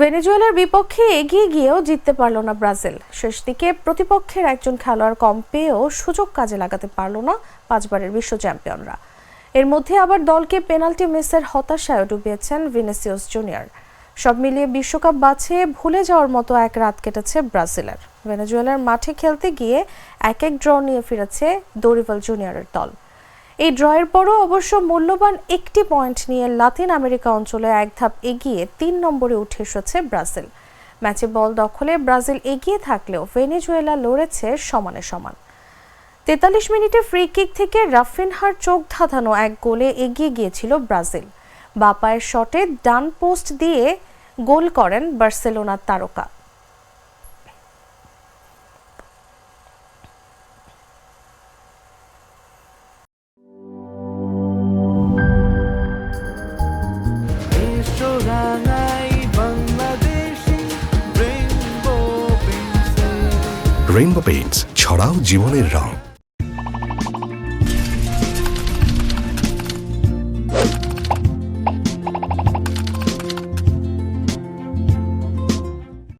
ভেনেজুয়েলার বিপক্ষে এগিয়ে গিয়েও জিততে পারল না ব্রাজিল। শেষ দিকে প্রতিপক্ষের একজন খেলোয়াড় কম পেয়েও সুযোগ কাজে লাগাতে পারল না পাঁচবারের বিশ্ব চ্যাম্পিয়নরা। এর মধ্যে আবার দলকে পেনাল্টি মিসের হতাশায় ডুবিয়েছেন ভিনিসিয়াস জুনিয়র। সব মিলিয়ে বিশ্বকাপ বাছে ভুলে যাওয়ার মতো এক রাত কেটেছে ব্রাজিলের। ভেনেজুয়েলার মাঠে খেলতে গিয়ে এক এক ড্র নিয়ে ফিরেছে দরিভাল জুনিয়রের দল। এই ড্রয়ের পরও অবশ্য মূল্যবান একটি পয়েন্ট নিয়ে লাতিন আমেরিকা অঞ্চলে এক ধাপ এগিয়ে তিন নম্বরে উঠে এসেছে ব্রাজিল। ম্যাচে বল দখলে ব্রাজিল এগিয়ে থাকলেও ভেনেজুয়েলা লড়েছে সমানে সমান। তেতাল্লিশ মিনিটে ফ্রি কিক থেকে রাফিনহার চোখ ধাঁধানো এক গোলে এগিয়ে গিয়েছিল ব্রাজিল। বাপায়ের শটে ডান পোস্ট দিয়ে গোল করেন বার্সেলোনার তারকা। রেইনবো পেইন্টস ছড়াও জীবনের রং।